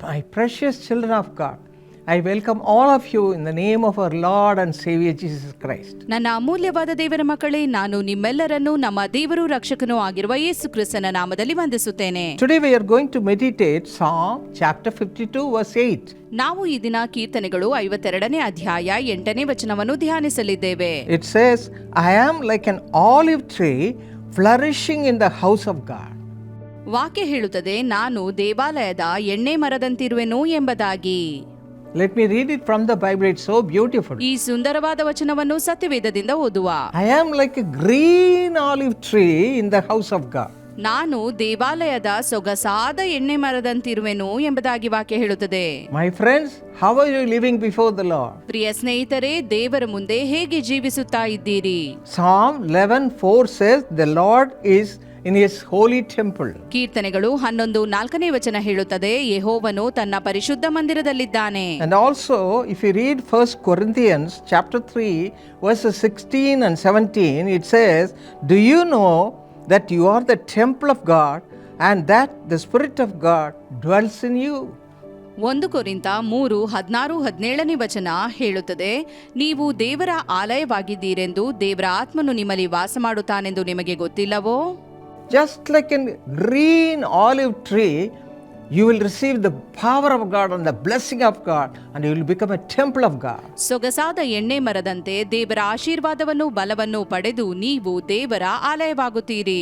My precious children of God, I welcome all of you in the name of our Lord and Savior Jesus Christ. ನನ್ನ ಅಮೂಲ್ಯವಾದ ದೇವರ ಮಕ್ಕಳೇ ನಾನು ನಿಮ್ಮೆಲ್ಲರನ್ನೂ ನಮ್ಮ ದೇವರು ರಕ್ಷಕನೂ ಆಗಿರುವ ಯೇಸು ಕ್ರಿಸ್ತನ ನಾಮದಲ್ಲಿ ವಂದಿಸುತ್ತೇನೆ Today we are going to meditate Psalm chapter 52 verse 8. ನಾವು ಈ ದಿನ ಕೀರ್ತನೆಗಳು ಐವತ್ತೆರಡನೇ ಅಧ್ಯಾಯ ಎಂಟನೇ ವಚನವನ್ನು ಧ್ಯಾನಿಸಲಿದ್ದೇವೆ It says, I am like an olive tree flourishing in the house of God. ವಾಕ್ಯ ಹೇಳುತ್ತದೆ ನಾನು ದೇವಾಲಯದ ಎಣ್ಣೆ ಮರದಂತಿರುವೆನು ಎಂಬುದಾಗಿ Let me read it from the Bible, it's so beautiful. ಈ ಸುಂದರವಾದ ವಚನವನ್ನು ಸತ್ಯವೇದದಿಂದ ಓದುವ I am like a green olive tree in the house of God. ನಾನು ದೇವಾಲಯದ ಸೊಗಸಾದ ಎಣ್ಣೆ ಮರದಂತಿರುವೆನು ಎಂಬುದಾಗಿ ವಾಕ್ಯ ಹೇಳುತ್ತದೆ My friends, how are you living before the Lord? ಪ್ರಿಯ ಸ್ನೇಹಿತರೆ ದೇವರ ಮುಂದೆ ಹೇಗೆ ಜೀವಿಸುತ್ತಾ ಇದ್ದೀರಿ Psalm 11:4 says, The Lord is in his holy temple ಕೀರ್ತನೆಗಳು ಹನ್ನೊಂದು ನಾಲ್ಕನೇ ವಚನ ಹೇಳುತ್ತದೆ ಯಹೋವನು ತನ್ನ ಪರಿಶುದ್ಧ ಮಂದಿರದಲ್ಲಿದ್ದಾನೆ. And also if you read first Corinthians chapter three verse sixteen and seventeen it says do you know that you are the temple of God and that the spirit of God dwells in you ಒಂದು ಕುರಿತ ಮೂರು ಹದಿನಾರು ಹದಿನೇಳನೇ ವಚನ ಹೇಳುತ್ತದೆ ನೀವು ದೇವರ ಆಲಯವಾಗಿದ್ದೀರೆಂದು ದೇವರ ಆತ್ಮನು ನಿಮ್ಮಲ್ಲಿ ವಾಸ ಮಾಡುತ್ತಾನೆಂದು ನಿಮಗೆ ಗೊತ್ತಿಲ್ಲವೋ? Just like a green olive tree, you will receive the power of God and the blessing of God, and you will become a temple of God. ಸೊಗಸಾದ ಎಣ್ಣೆ ಮರದಂತೆ ದೇವರ ಆಶೀರ್ವಾದವನ್ನು ಬಲವನ್ನು ಪಡೆದು ನೀವು ದೇವರ ಆಲಯವಾಗುತ್ತೀರಿ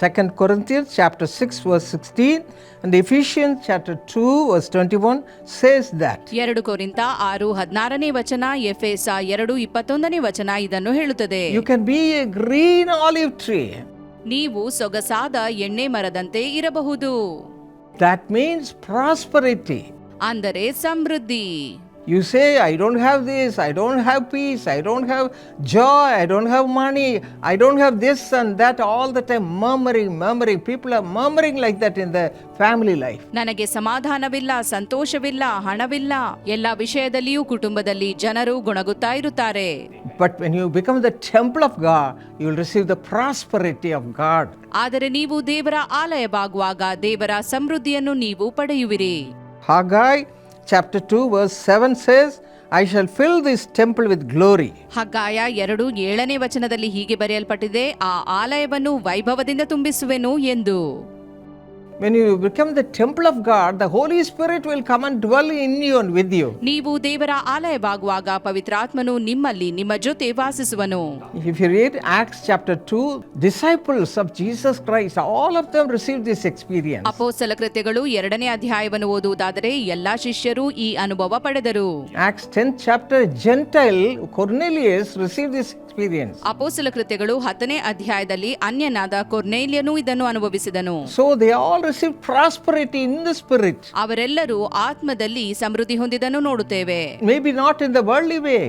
2 Corinthians chapter 6 verse 16 and Ephesians chapter 2 verse 21 says that. ಎರಡು ಕೊರಿಂತ ಆರು ಹದಿನಾರನೇ ವಚನ ಎಫೆಸ ಎರಡು ಇಪ್ಪತ್ತೊಂದನೇ ವಚನ ಇದನ್ನು ಹೇಳುತ್ತದೆ You can be a green olive tree. ನೀವು ಸೊಗಸಾದ ಎಣ್ಣೆ ಮರದಂತೆ ಇರಬಹುದು That means prosperity. ಅಂದರೆ ಸಮೃದ್ಧಿ You say, I don't have this, I don't have peace, I don't have joy, I don't have money, I don't have this and that, all the time murmuring, murmuring. People are murmuring like that in the family life. ನನಗೆ ಸಮಾಧಾನವಿಲ್ಲ ಸಂತೋಷವಿಲ್ಲ ಹಣವಿಲ್ಲ ಎಲ್ಲ ವಿಷಯದಲ್ಲಿಯೂ ಕುಟುಂಬದಲ್ಲಿ ಜನರು ಗುಣಗುತ್ತಾ ಇರುತ್ತಾರೆ But when you become the temple of God, you will receive the prosperity of God. ಆದರೆ ನೀವು ದೇವರ ಆಲಯವಾಗುವಾಗ ದೇವರ ಸಮೃದ್ಧಿಯನ್ನು ನೀವು ಪಡೆಯುವಿರಿ Haggai chapter 2, verse 7 says, I shall fill this temple with glory. ಹಗ್ಗಾಯ ಎರಡು ಏಳನೇ ವಚನದಲ್ಲಿ ಹೀಗೆ ಬರೆಯಲ್ಪಟ್ಟಿದೆ ಆ ಆಲಯವನ್ನು ವೈಭವದಿಂದ ತುಂಬಿಸುವೆನು ಎಂದು When you become the temple of God, the Holy Spirit will come and dwell in you and with you. ನೀವು ದೇವರ ಆಲಯವಾಗುವಾಗ ಪವಿತ್ರಾತ್ಮನು ನಿಮ್ಮಲ್ಲಿ ನಿಮ್ಮ ಜೊತೆ ವಾಸಿಸುವನು If you read Acts chapter 2, disciples of Jesus Christ, all of them received this experience. ಅಪೋಸಲ ಕೃತ್ಯಗಳು ಎರಡನೇ ಅಧ್ಯಾಯವನ್ನು ಓದುವುದಾದರೆ ಎಲ್ಲಾ ಶಿಷ್ಯರು ಈ ಅನುಭವ ಪಡೆದರು Acts 10th chapter, Gentile Cornelius received this experience ಅಪೋಸಲ ಕೃತ್ಯಗಳು ಹತ್ತನೇ ಅಧ್ಯಾಯದಲ್ಲಿ ಅನ್ಯನಾದ ಕೊರ್ನೆಲಿಯನು ಇದನ್ನು ಅನುಭವಿಸಿದನು. So they all receive prosperity in the spirit ಅವರೆಲ್ಲರೂ ಆತ್ಮದಲ್ಲಿ ಸಮೃದ್ಧಿ ಹೊಂದಿದನ್ನು ನೋಡುತ್ತೇವೆ. May be not in the world way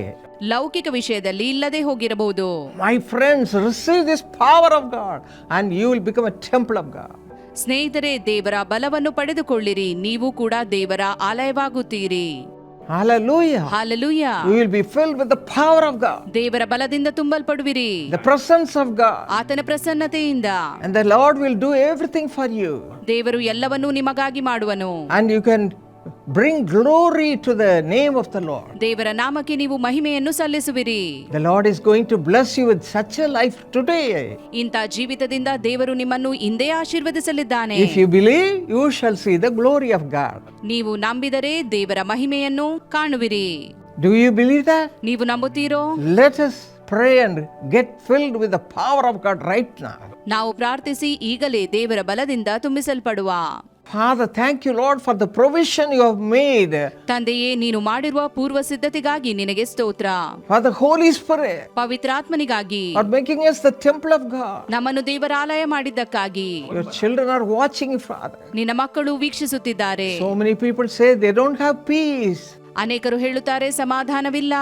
ಲೌಕಿಕ ವಿಷಯದಲ್ಲಿ ಇಲ್ಲದೆ ಹೋಗಿರಬಹುದು. My friends receive this power of God and you will become a temple of God ಸ್ನೇಹಿತರೇ ದೇವರ ಬಲವನ್ನು ಪಡೆದುಕೊಳ್ಳಿರಿ. ನೀವು ಕೂಡ ದೇವರ ಆಲಯವಾಗುತ್ತೀರಿ. Hallelujah. Hallelujah. You will be filled with the power of God. The presence of God. And the Lord will do everything for you. ದೇವರು ಎಲ್ಲವನ್ನೂ ನಿಮಗಾಗಿ ಮಾಡುವನು. And you can bring glory to the name of the Lord. ದೇವರ ನಾಮಕ್ಕೆ ನೀವು ಮಹಿಮೆಯನ್ನು ಸಲ್ಲಿಸುವಿರಿ The Lord is going to bless you with such a life today. ಇಂಥ ಜೀವಿತದಿಂದ ದೇವರು ನಿಮ್ಮನ್ನು ಇಂದೇ ಆಶೀರ್ವದಿಸಲಿದ್ದಾನೆ If you believe, you shall see the glory of God. ನೀವು ನಂಬಿದರೆ ದೇವರ ಮಹಿಮೆಯನ್ನು ಕಾಣುವಿರಿ Do you believe that? ನೀವು ನಂಬುತ್ತೀರೋ Let us pray and get filled with the power of God right now. ನಾವು ಪ್ರಾರ್ಥಿಸಿ ಈಗಲೇ ದೇವರ ಬಲದಿಂದ ತುಂಬಿಸಲ್ಪಡುವ Father, thank you, Lord, for the provision you have made ತಂದೆಯೇ ನೀನು ಮಾಡಿರುವ ಪೂರ್ವ ಸಿದ್ಧತೆಗಾಗಿ ನಿನಗೆ ಸ್ತೋತ್ರ for the Holy Spirit, ಪವಿತ್ರಾತ್ಮನಿಗಾಗಿ for making us the temple of God. ನಮ್ಮನ್ನು ದೇವರ ಆಲಯ ಮಾಡಿದ್ದಕ್ಕಾಗಿ Your children are watching, Father. ನಿನ್ನ ಮಕ್ಕಳು ವೀಕ್ಷಿಸುತ್ತಿದ್ದಾರೆ So many people say they don't have peace, ಅನೇಕರು ಹೇಳುತ್ತಾರೆ ಸಮಾಧಾನವಿಲ್ಲ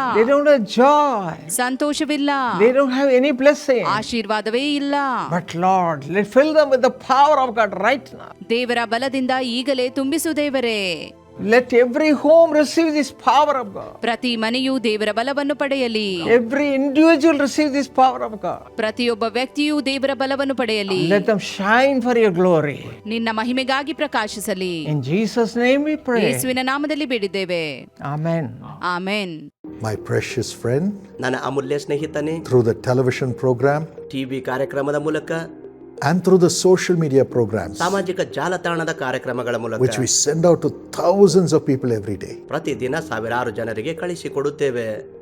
ಜಾಯ್ ಸಂತೋಷವಿಲ್ಲ ನೀ डोंಟ್ ಎನಿ ಪ್ಲೇಸ್ ಆಶೀರ್ವಾದವೇ ಇಲ್ಲ. But Lord fill them with the power of God right ದೇವರ ಬಲದಿಂದ ಈಗಲೇ ತುಂಬಿಸು ದೇವರೇ. Let every home receive this power of God. ಪ್ರತಿ ಮನೆಯೂ ದೇವರ ಬಲವನ್ನು ಪಡೆಯಲಿ Every individual receive this power of God. ಪ್ರತಿಯೊಬ್ಬ ವ್ಯಕ್ತಿಯೂ ದೇವರ ಬಲವನ್ನು ಪಡೆಯಲಿ Let them shine for your glory. ನಿನ್ನ ಮಹಿಮೆಗಾಗಿ ಪ್ರಕಾಶಿಸಲಿ In Jesus' name we pray. ಯೇಸುವಿನ ನಾಮದಲ್ಲಿ ಬೇಡಿದ್ದೇವೆ Amen. Amen My precious friend, ನನ್ನ ಅಮೂಲ್ಯ ಸ್ನೇಹಿತನೇ through the television program TV ಕಾರ್ಯಕ್ರಮದ ಮೂಲಕ and through the social media programs, ಸಾಮಾಜಿಕ ಜಾಲತಾಣದ ಕಾರ್ಯಕ್ರಮಗಳ ಮೂಲಕ which we send out to thousands of people every day, ಪ್ರತಿದಿನ ಸಾವಿರಾರು ಜನರಿಗೆ ಕಳಿಸಿಕೊಡುತ್ತೇವೆ